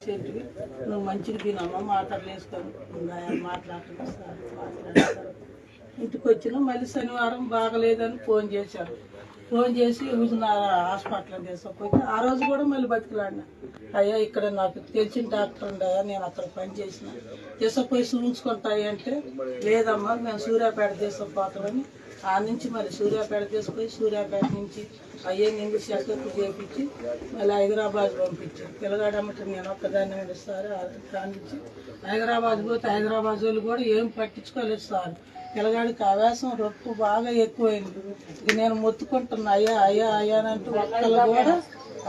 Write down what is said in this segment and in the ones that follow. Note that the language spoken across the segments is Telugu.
చెట్టుకి నువ్వు మంచిగా తినమ్మా మాటలు వేసుకొని మాట్లాడుతున్నా మాట్లాడతారు ఇంటికి వచ్చిన మళ్ళీ శనివారం బాగలేదని ఫోన్ చేశారు. ఫోన్ చేసి హుజునార్ హాస్పిటల్ తీసుకుపోతే ఆ రోజు కూడా మళ్ళీ బతికిలాడిన. అయ్యా ఇక్కడ నాకు తెలిసిన డాక్టర్ ఉండయా? నేను అక్కడ పని చేసిన. తీసుకుపోయి చూపించుకుంటాయి అంటే లేదమ్మా మేము సూర్యాపేట తీసుకుపోతామని ఆ నుంచి మరి సూర్యాపేట తీసుకుపోయి సూర్యాపేట నుంచి అయ్యే నిండి చెకప్ చేపించి మళ్ళీ హైదరాబాద్ పంపించారు పిల్లగాడమ్మట నేను ఒక్కదాన్ని ఉండి సార్ దాని నుంచి హైదరాబాద్ పోతే హైదరాబాద్ వాళ్ళు కూడా ఏం పట్టించుకోలేదు సార్. పిల్లగాడికి ఆవేశం రొప్పు బాగా ఎక్కువైంది. ఇక నేను మొత్తుకుంటున్నా అయ్యా అయ్యా అయ్యా అని అంటే ఒక్కళ్ళు కూడా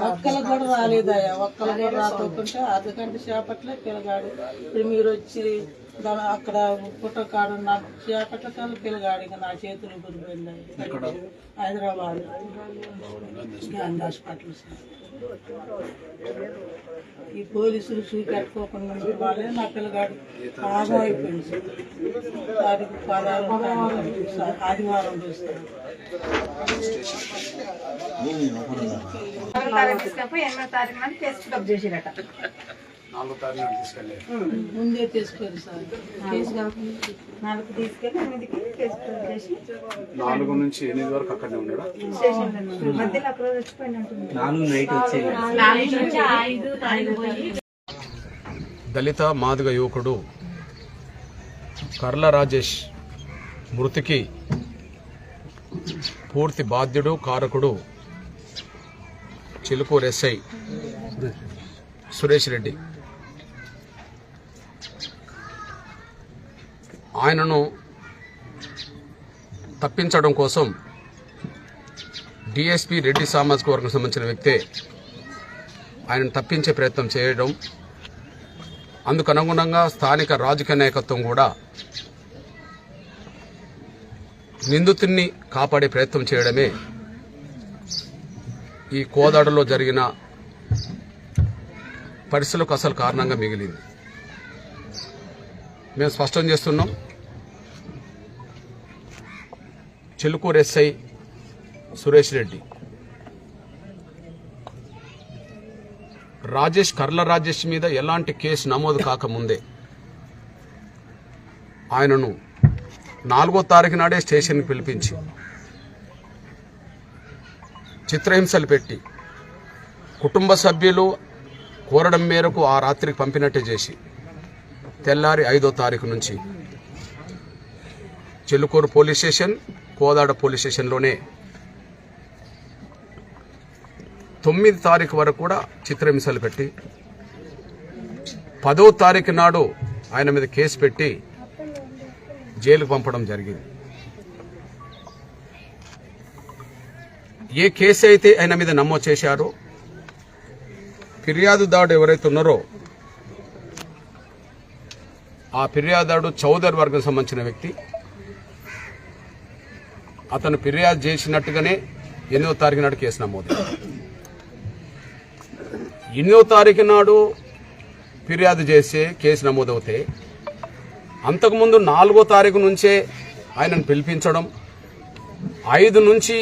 ఒక్కళ్ళు కూడా రాలేదు అయ్యా ఒక్కళ్ళు కూడా రాకుంటే అర్ధగంట చేపట్లే పిల్లగాడు. ఇప్పుడు మీరు వచ్చి దాని అక్కడ పుట్టకాడు నా చేపట్ల పిల్లగాడు ఇక నా చేతులు గురిపోయింది హైదరాబాద్. Gandhi hospital sir. ఈ పోలీసులు చూపెట్టుకోకుండా వాళ్ళే నా పిల్లగాడు ఆగం అయిపోయింది సార్. తారీఖు పదహారు సార్ ఆదివారం చూస్తారు ఎనిమిదో తారీఖు కేసు డబ్బు చేసిరట. ముందే తీసుకోరు సార్. కేసు కాకుండా నాలుగు తీసుకెళ్ళి ఎనిమిదికి కేసు డబ్బు చేసి నాలుగు నుంచి ఎనిమిది వరకు అక్కడనే ఉన్నాడా మధ్యలో ఒక రోజు వచ్చిపోయినట్టుంది దళిత మాదిగ యువకుడు కర్ల రాజేష్ మృతికి పూర్తి బాధ్యుడు కారకుడు చిలుకూరు ఎస్ఐ సురేష్ రెడ్డి. ఆయనను తప్పించడం కోసం డిఎస్పి రెడ్డి సామాజిక వర్గం సంబంధించిన వ్యక్తే ఆయనను తప్పించే ప్రయత్నం చేయడం అందుకు అనుగుణంగా స్థానిక రాజకీయ నాయకత్వం కూడా నిందితుడిని కాపాడే ప్రయత్నం చేయడమే ఈ కోదాడలో జరిగిన పరిస్థితులకు అసలు కారణంగా మిగిలింది. మేము స్పష్టం చేస్తున్నాం. చిలుకూరు ఎస్ఐ సురేష్ రెడ్డి. రాజేష్ కర్ల రాజేష్ మీద ఎలాంటి కేసు నమోదు కాకముందే ఆయనను నాలుగో తారీఖు నాడే స్టేషన్కి పిలిపించి చిత్రహింసలు పెట్టి కుటుంబ సభ్యులు కోరడం మేరకు ఆ రాత్రికి పంపినట్టే చేసి తెల్లారి ఐదో తారీఖు నుంచి Chellukuru police station Kodad police స్టేషన్లోనే తొమ్మిది తారీఖు వరకు కూడా చిత్రహింసలు పెట్టి పదో తారీఖు నాడు ఆయన మీద కేసు పెట్టి జైలుకు పంపడం జరిగింది. ఏ కేసు అయితే ఆయన మీద నమోదు చేశారో ఫిర్యాదుదారుడు ఎవరైతే ఉన్నారో ఆ ఫిర్యాదుదారుడు చౌదరి వర్గం సంబంధించిన వ్యక్తి అతను ఫిర్యాదు చేసినట్టుగానే ఎనిమిదో తారీఖు నాడు కేసు నమోదు ఎనిమిదో తారీఖు నాడు ఫిర్యాదు చేసే కేసు నమోదవుతే అంతకుముందు నాలుగో తారీఖు నుంచే ఆయనను పిలిపించడం ఐదు నుంచి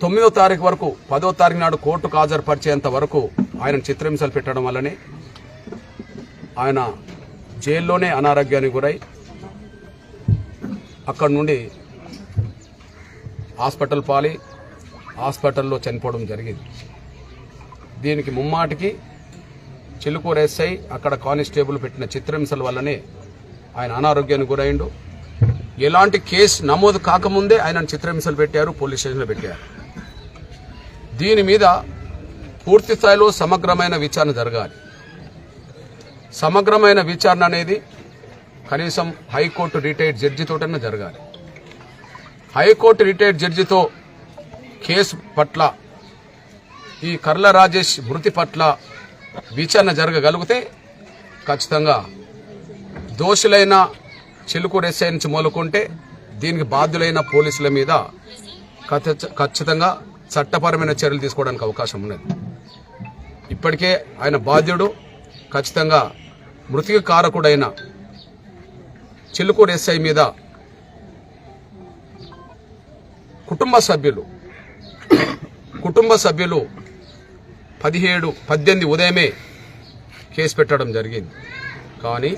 తొమ్మిదో తారీఖు వరకు పదో తారీఖు నాడు కోర్టుకు హాజరుపరిచేంత వరకు ఆయన చిత్రహింసలు పెట్టడం వల్లనే ఆయన జైల్లోనే అనారోగ్యానికి గురై అక్కడి నుండి హాస్పిటల్ పాలి హాస్పిటల్లో చనిపోవడం జరిగింది. దీనికి ముమ్మాటికి చిలుకూరు ఎస్ఐ అక్కడ కానిస్టేబుల్ పెట్టిన చిత్రహింసల వల్లనే ఆయన అనారోగ్యానికి గురైండు. ఎలాంటి కేసు నమోదు కాకముందే ఆయన చిత్రహింసలు పెట్టారు పోలీస్ స్టేషన్లో పెట్టారు. దీని మీద పూర్తి స్థాయిలో సమగ్రమైన విచారణ జరగాలి. సమగ్రమైన విచారణ అనేది కనీసం హైకోర్టు రిటైర్డ్ జడ్జితోటనే జరగాలి. హైకోర్టు రిటైర్డ్ జడ్జితో కేసు పట్ల ఈ కర్ల రాజేష్ మృతి పట్ల విచారణ జరగగలిగితే ఖచ్చితంగా దోషులైన చిలుకూరు ఎస్ఐ నుంచి మొదలుకుంటే దీనికి బాధ్యులైన పోలీసుల మీద ఖచ్చితంగా చట్టపరమైన చర్యలు తీసుకోవడానికి అవకాశం ఉన్నది. ఇప్పటికే ఆయన బాధ్యుడు ఖచ్చితంగా మృతికి కారకుడైన చిలుకూరు ఎస్ఐ మీద కుటుంబ సభ్యులు. కుటుంబ సభ్యులు పదిహేడు పద్దెనిమిది ఉదయమే కేసు పెట్టడం జరిగింది. కానీ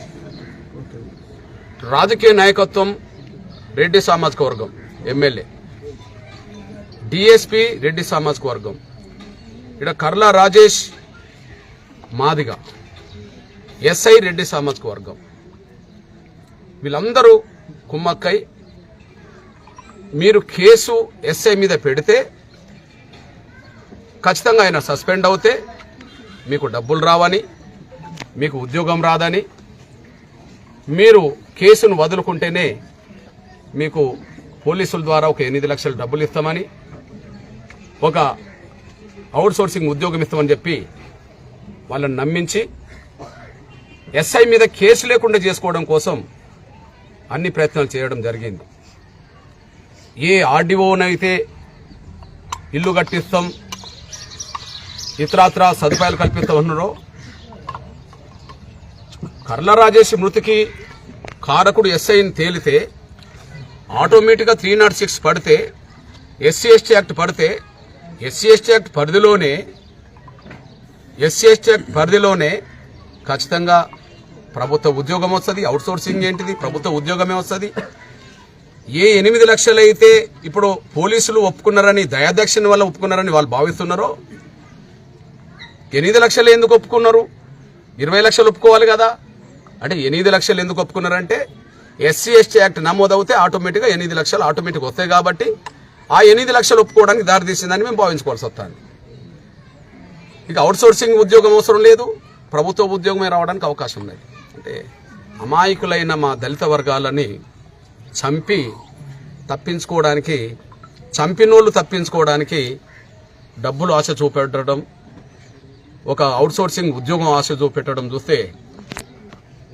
రాజకీయ నాయకత్వం రెడ్డి సామాజిక వర్గం ఎమ్మెల్యే. డిఎస్పి రెడ్డి సామాజిక వర్గం. ఇక్కడ కర్ల రాజేష్ మాదిగ ఎస్ఐ రెడ్డి సామాజిక వర్గం. వీళ్ళందరూ కుమ్మక్కై మీరు కేసు ఎస్ఐ మీద పెడితే ఖచ్చితంగా ఆయన సస్పెండ్ అవుతే మీకు డబ్బులు రావని మీకు ఉద్యోగం రాదని మీరు కేసును వదులుకుంటేనే మీకు పోలీసుల ద్వారా ఒక ఎనిమిది లక్షల డబ్బులు ఇస్తామని ఒక అవుట్సోర్సింగ్ ఉద్యోగం ఇస్తామని చెప్పి వాళ్ళని నమ్మించి ఎస్ఐ మీద కేసు లేకుండా చేసుకోవడం కోసం అన్ని ప్రయత్నాలు చేయడం జరిగింది. ఏ ఆర్డీఓనైతే ఇల్లు కట్టిస్తాం ఇతరాత్ర సదుపాయాలు కల్పిస్తాం అన్నారో కర్ల రాజేష్ మృతికి కారకుడు ఎస్ఐని తేలితే ఆటోమేటిక్గా త్రీ నాట్ సిక్స్ పడితే ఎస్సీ ఎస్టీ యాక్ట్ పడితే ఎస్సీ ఎస్టీ యాక్ట్ పరిధిలోనే ఎస్సీ ఎస్టీ యాక్ట్ పరిధిలోనే ఖచ్చితంగా ప్రభుత్వ ఉద్యోగం వస్తుంది అవుట్ సోర్సింగ్ ఏంటిది ప్రభుత్వ ఉద్యోగమే వస్తుంది. ఏ ఎనిమిది లక్షలైతే ఇప్పుడు పోలీసులు ఒప్పుకున్నారని దయాదక్షిణ వల్ల ఒప్పుకున్నారని వాళ్ళు భావిస్తున్నారో ఎనిమిది లక్షలు ఎందుకు ఒప్పుకున్నారు? ఇరవై లక్షలు ఒప్పుకోవాలి కదా. అంటే ఎనిమిది లక్షలు ఎందుకు ఒప్పుకున్నారంటే ఎస్సీ ఎస్టీ యాక్ట్ నమోదవుతే ఆటోమేటిక్గా ఎనిమిది లక్షలు ఆటోమేటిక్ వస్తాయి కాబట్టి ఆ ఎనిమిది లక్షలు ఒప్పుకోవడానికి దారితీసిందని మేము భావించుకోవాల్సి వస్తుంది. ఇక అవుట్సోర్సింగ్ ఉద్యోగం అవసరం లేదు. ప్రభుత్వ ఉద్యోగమే రావడానికి అవకాశం ఉంది అంటే అమాయకులైన మా దళిత వర్గాలని చంపి తప్పించుకోవడానికి చంపినోళ్ళు తప్పించుకోవడానికి డబ్బులు ఆశ చూపెట్టడం ఒక అవుట్సోర్సింగ్ ఉద్యోగం ఆశ చూపెట్టడం చూస్తే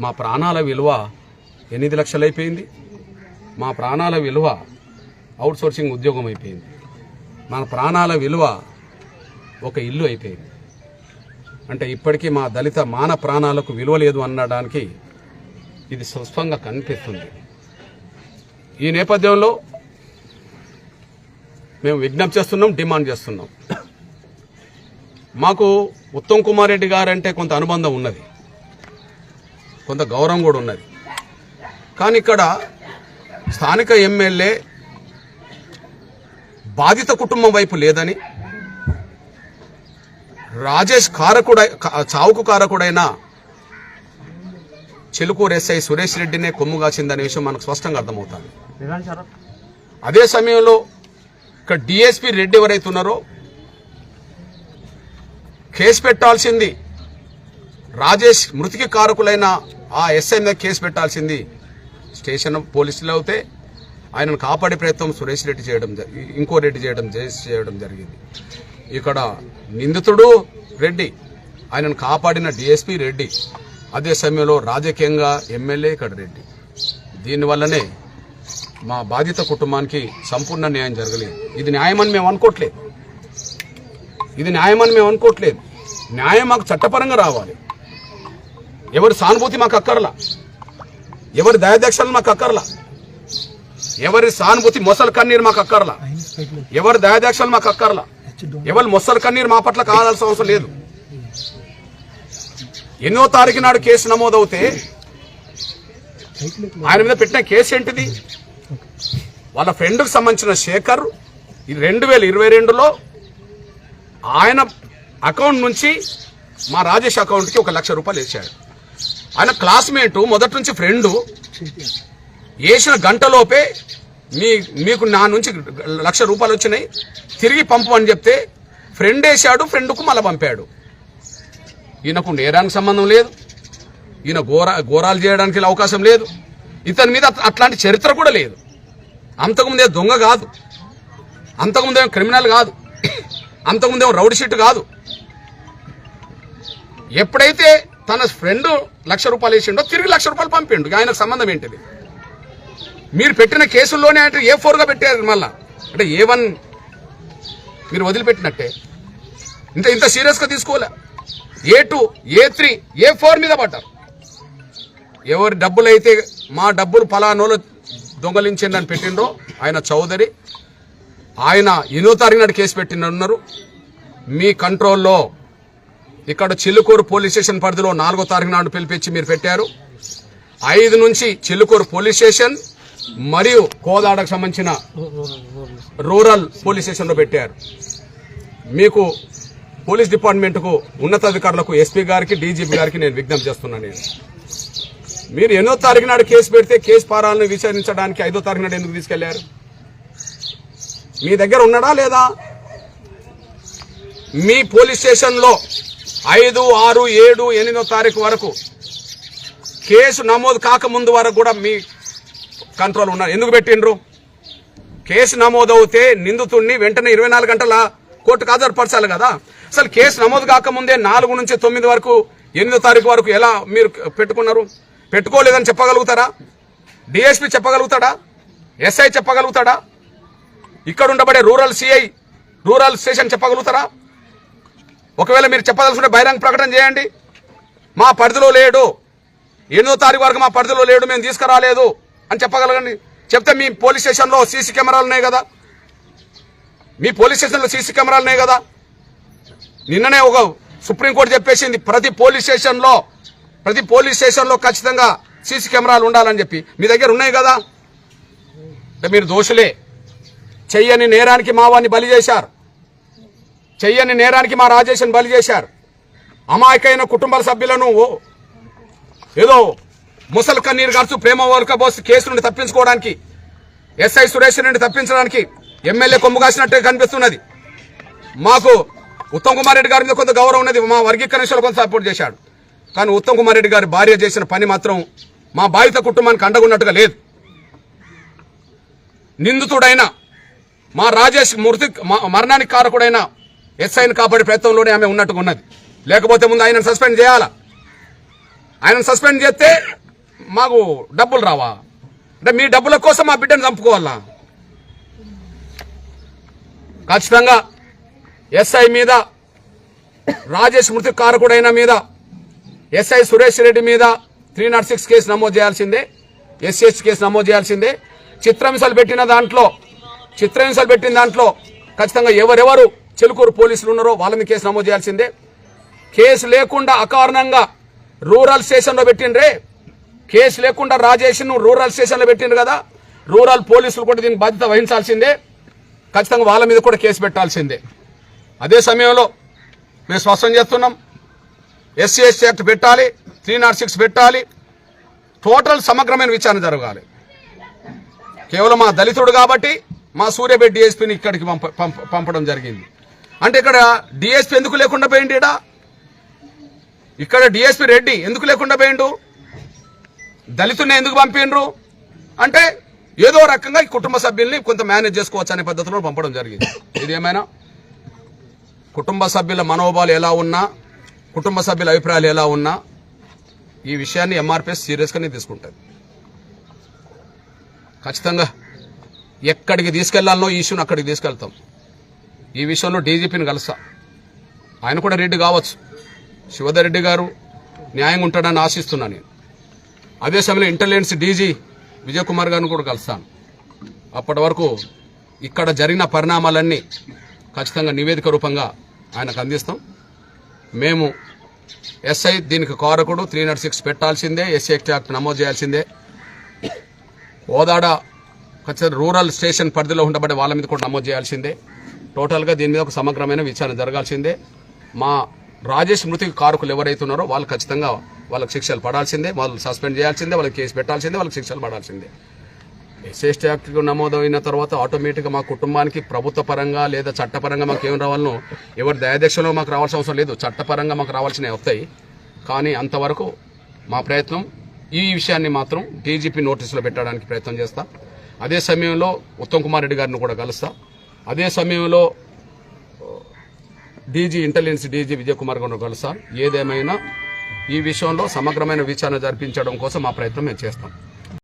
మా ప్రాణాల విలువ ఎనిమిది లక్షలు అయిపోయింది మా ప్రాణాల విలువ అవుట్సోర్సింగ్ ఉద్యోగం అయిపోయింది. మన ప్రాణాల విలువ ఒక ఇల్లు అయిపోయింది. అంటే ఇప్పటికీ మా దళిత మాన ప్రాణాలకు విలువ లేదు అనడానికి ఇది స్పష్టంగా కనిపిస్తుంది. ఈ నేపథ్యంలో మేము విజ్ఞప్తి చేస్తున్నాం డిమాండ్ చేస్తున్నాం. మాకు ఉత్తమ్ కుమార్ రెడ్డి గారంటే కొంత అనుబంధం ఉన్నది. కొంత గౌరవం కూడా ఉన్నది. కానీ ఇక్కడ స్థానిక ఎమ్మెల్యే బాధిత కుటుంబం వైపు లేదని రాజేష్ కారకుడై చావుకు కారకుడైన చెలుకూరు ఎస్ఐ సురేష్ రెడ్డినే కొమ్ము కాసిందనే విషయం మనకు స్పష్టంగా అర్థమవుతుంది. అదే సమయంలో ఇక్కడ డిఎస్పి రెడ్డి ఎవరైతే ఉన్నారో కేసు పెట్టాల్సింది రాజేష్ మృతికి కారకులైన ఆ ఎస్ఐ మీద కేసు పెట్టాల్సింది స్టేషన్ పోలీసులు అయితే ఆయనను కాపాడే ప్రయత్నం సురేష్ రెడ్డి చేయడం ఇంకో రెడ్డి చేయడం చేయడం జరిగింది. ఇక్కడ నిందితుడు రెడ్డి ఆయనను కాపాడిన డిఎస్పి రెడ్డి అదే సమయంలో రాజకీయంగా ఎమ్మెల్యే ఇక్కడ రెడ్డి. దీనివల్లనే మా బాధిత కుటుంబానికి సంపూర్ణ న్యాయం జరగలేదు. ఇది న్యాయమని మేము అనుకోవట్లేదు ఇది న్యాయమని మేము అనుకోవట్లేదు న్యాయం మాకు చట్టపరంగా రావాలి. ఎవరి సానుభూతి మాకు అక్కర్లా. ఎవరి దయాదక్షలు మాకు అక్కర్లా. ఎవరి సానుభూతి మొసల కన్నీరు మాకు అక్కర్లా. ఎవరి దయాదక్షలు మాకు అక్కర్లా. ఎవరి మొసల కన్నీరు మా పట్ల కావాల్సిన అవసరం లేదు. ఎన్నో తారీఖు నాడు కేసు నమోదవుతే ఆయన మీద పెట్టిన కేసు ఏంటిది? వాళ్ళ ఫ్రెండ్కి సంబంధించిన శేఖర్ ఈ రెండు వేల ఇరవై రెండులో ఆయన అకౌంట్ నుంచి మా రాజేష్ అకౌంట్కి ఒక లక్ష రూపాయలు వేసాడు ఆయన క్లాస్మేట్ మొదటి నుంచి ఫ్రెండు వేసిన గంటలోపే మీ మీకు నా నుంచి లక్ష రూపాయలు వచ్చినాయి. తిరిగి పంపమని చెప్తే ఫ్రెండ్ వేసాడు ఫ్రెండ్కు మళ్ళీ పంపాడు. ఈయనకు నేరానికి సంబంధం లేదు. ఈయన ఘోర ఘోరాలు చేయడానికి అవకాశం లేదు. ఇతని మీద అట్లాంటి చరిత్ర కూడా లేదు. అంతకుముందే దొంగ కాదు. అంతకుముందేం క్రిమినల్ కాదు. అంతకుముందేం రౌడ్ షీట్ కాదు. ఎప్పుడైతే తన ఫ్రెండ్ లక్ష రూపాయలు వేసిండో తిరిగి లక్ష రూపాయలు పంపిండు. ఆయనకు సంబంధం ఏంటిది? మీరు పెట్టిన కేసుల్లోనే అంటే ఏ ఫోర్గా పెట్టారు మళ్ళా? అంటే ఏ వన్ మీరు వదిలిపెట్టినట్టే. ఇంత ఇంత సీరియస్గా తీసుకోలే. A two A three A four మీద పడ్డారు. ఎవరి డబ్బులు అయితే మా డబ్బులు ఫలానోళ్ళు అని పెట్టిండ్రో ఆయన చౌదరి ఆయన ఎనిమిదో తారీఖు నాడు కేసు పెట్టినన్నారు మీ కంట్రోల్లో ఇక్కడ చిల్లుకూరు పోలీస్ స్టేషన్ పరిధిలో నాలుగో తారీఖు నాడు పిలిపించి మీరు పెట్టారు. ఐదు నుంచి చిల్లుకూరు పోలీస్ స్టేషన్ మరియు కోదాడకు సంబంధించిన రూరల్ పోలీస్ స్టేషన్లో పెట్టారు. మీకు పోలీస్ డిపార్ట్మెంట్కు ఉన్నతాధికారులకు ఎస్పీ గారికి డీజీపీ గారికి నేను విజ్ఞప్తి చేస్తున్నాను నేను. మీరు ఎన్నో తారీఖు నాడు కేసు పెడితే కేసు పారాలను విచారించడానికి ఐదో తారీఖు నాడు ఎందుకు తీసుకెళ్ళారు? మీ దగ్గర ఉన్నాడా లేదా? మీ పోలీస్ స్టేషన్లో ఐదు ఆరు ఏడు ఎనిమిదో తారీఖు వరకు కేసు నమోదు కాకముందు వరకు కూడా మీ కంట్రోల్ ఉన్నారు. ఎందుకు పెట్టిండ్రు? కేసు నమోదవుతే నిందితుడిని వెంటనే ఇరవై నాలుగు గంటల కోర్టుకు ఆధారపరచాలి కదా? అసలు కేసు నమోదు కాకముందే నాలుగు నుంచి తొమ్మిది వరకు ఎనిమిదో తారీఖు వరకు ఎలా మీరు పెట్టుకున్నారు? పెట్టుకోలేదని చెప్పగలుగుతారా? డిఎస్పీ చెప్పగలుగుతాడా? ఎస్ఐ చెప్పగలుగుతాడా? ఇక్కడ ఉండబడే రూరల్ సిఐ రూరల్ స్టేషన్ చెప్పగలుగుతారా? ఒకవేళ మీరు చెప్పదలుచుకుంటే బహిరంగ ప్రకటన చేయండి. మా పరిధిలో లేడు. ఎనిమిదో తారీఖు వరకు మా పరిధిలో లేడు మేము తీసుకురాలేదు అని చెప్పగలగండి. చెప్తే మీ పోలీస్ స్టేషన్లో సీసీ కెమెరాలు ఉన్నాయి కదా? మీ పోలీస్ స్టేషన్లో సీసీ కెమెరాలున్నాయి కదా. నిన్ననే ఒక సుప్రీంకోర్టు చెప్పేసింది ప్రతి పోలీస్ స్టేషన్లో ప్రతి పోలీస్ స్టేషన్లో ఖచ్చితంగా సీసీ కెమెరాలు ఉండాలని చెప్పి. మీ దగ్గర ఉన్నాయి కదా. అంటే మీరు దోషులే. చెయ్యని నేరానికి మా వాడిని బలి చేశారు. చెయ్యని నేరానికి మా రాజేష్ని బలి చేశారు. అమాయకైన కుటుంబ సభ్యులను ఓ- ఏదో ముసలు కన్నీరు గారుచు ప్రేమ వరకు బోస్ కేసు నుండి తప్పించుకోవడానికి ఎస్ఐ సురేష్ నుండి తప్పించడానికి ఎమ్మెల్యే కొమ్ము కాసినట్టే కనిపిస్తున్నది. మాకు ఉత్తమ్ కుమార్ రెడ్డి గారి మీద కొంత గౌరవం ఉన్నది. మా వర్గీకరణలో కొంత సపోర్ట్ చేశాడు. కానీ ఉత్తమ్ కుమార్ రెడ్డి గారి భార్య చేసిన పని మాత్రం మా బాధిత కుటుంబానికి అండగున్నట్టుగా లేదు. నిందితుడైన మా రాజేష్ మృతి మరణానికి కారకుడైన ఎస్ఐని కాపాడే ప్రయత్నంలోనే ఆమె ఉన్నట్టుగా ఉన్నది. లేకపోతే ముందు ఆయనను సస్పెండ్ చేయాలా? ఆయనను సస్పెండ్ చేస్తే మాకు డబ్బులు రావా? అంటే మీ డబ్బుల కోసం మా బిడ్డను చంపుకోవాలా? ఖచ్చితంగా ఎస్ఐ మీద రాజేష్ మృతి కారకుడైన మీద ఎస్ఐ సురేష్ రెడ్డి మీద త్రీ నాట్ సిక్స్ కేసు నమోదు చేయాల్సిందే ఎస్సీఎస్ కేసు నమోదు చేయాల్సిందే. చిత్రహింసలు పెట్టిన దాంట్లో చిత్రహింసలు పెట్టిన దాంట్లో ఖచ్చితంగా ఎవరెవరు చెలుకూరు పోలీసులు ఉన్నారో వాళ్ళ మీద కేసు నమోదు చేయాల్సిందే. కేసు లేకుండా అకారణంగా రూరల్ స్టేషన్లో పెట్టిండ్రే. కేసు లేకుండా రాజేష్ను రూరల్ స్టేషన్లో పెట్టిండ్రు కదా. రూరల్ పోలీసులు కూడా దీనికి బాధ్యత వహించాల్సిందే. ఖచ్చితంగా వాళ్ళ మీద కూడా కేసు పెట్టాల్సిందే. అదే సమయంలో మేము స్పష్టం చేస్తున్నాం. ఎస్సీ ఎస్టీ యాక్ట్ పెట్టాలి త్రీ నాట్ సిక్స్ పెట్టాలి. టోటల్ సమగ్రమైన విచారణ జరగాలి. కేవలం మా దళితుడు కాబట్టి మా సూర్యాపేట డిఎస్పీని ఇక్కడికి పంప పంపడం జరిగింది. అంటే ఇక్కడ డిఎస్పీ ఎందుకు లేకుండా పోయింది ఇక్కడ డిఎస్పీ రెడ్డి ఎందుకు లేకుండా పోయిండు? దళితుని ఎందుకు పంపిండ్రు? అంటే ఏదో రకంగా ఈ కుటుంబ సభ్యుల్ని కొంత మేనేజ్ చేసుకోవచ్చు అనే పద్ధతిలో పంపడం జరిగింది. ఇది ఏమైనా? కుటుంబ సభ్యుల మనోభావాలు ఎలా ఉన్నా కుటుంబ సభ్యుల అభిప్రాయాలు ఎలా ఉన్నా ఈ విషయాన్ని ఎంఆర్పిఎస్ సీరియస్గానే తీసుకుంటుంది. ఖచ్చితంగా ఎక్కడికి తీసుకెళ్ళాలనో ఈ ఇష్యూని అక్కడికి తీసుకెళ్తాం. ఈ విషయంలో డీజీపీని కలుస్తా. ఆయన కూడా రెడ్డి కావచ్చు. శివధర్ రెడ్డి గారు న్యాయంగా ఉంటాడని ఆశిస్తున్నాను నేను. అదే సమయంలో ఇంటెలిజెన్స్ డీజీ విజయ్ కుమార్ గారిని కూడా కలుస్తాను. అప్పటి వరకు ఇక్కడ జరిగిన పరిణామాలన్నీ ఖచ్చితంగా నివేదిక రూపంగా ఆయనకు అందిస్తాం. మేము ఎస్ఐ దీనికి కారకుడు త్రీ నాట్ సిక్స్ పెట్టాల్సిందే ఎస్సీ యాక్ట్ నమోదు చేయాల్సిందే. ఓదాడ ఖచ్చితంగా రూరల్ స్టేషన్ పరిధిలో ఉండబడే వాళ్ళ మీద కూడా నమోదు చేయాల్సిందే. టోటల్గా దీని మీద ఒక సమగ్రమైన విచారణ జరగాల్సిందే. మా రాజేష్ మృతికి కారుకులు ఎవరైతే ఉన్నారో వాళ్ళు ఖచ్చితంగా వాళ్ళకి శిక్షలు పడాల్సిందే వాళ్ళు సస్పెండ్ చేయాల్సిందే వాళ్ళకి కేసు పెట్టాల్సిందే వాళ్ళకి శిక్షలు పడాల్సిందే. ఎస్ఎస్టీ యాక్ట్ నమోదైన తర్వాత ఆటోమేటిక్గా మా కుటుంబానికి ప్రభుత్వ పరంగా లేదా చట్టపరంగా మాకు ఏం రావాలనో ఎవరి దయాదక్షలో మాకు రావాల్సిన అవసరం లేదు. చట్టపరంగా మాకు రావాల్సినవి వస్తాయి. కానీ అంతవరకు మా ప్రయత్నం ఈ విషయాన్ని మాత్రం డీజీపీ నోటీసులో పెట్టడానికి ప్రయత్నం చేస్తా. అదే సమయంలో ఉత్తమ్ కుమార్ రెడ్డి గారిని కూడా కలుస్తా. అదే సమయంలో DG intelligence DG Vijay Kumar గారిని ఏదేమైనా ఈ విషయంలో సమగ్రమైన విచారణ జరిపించడం కోసం మా ప్రయత్నం మేము చేస్తాం.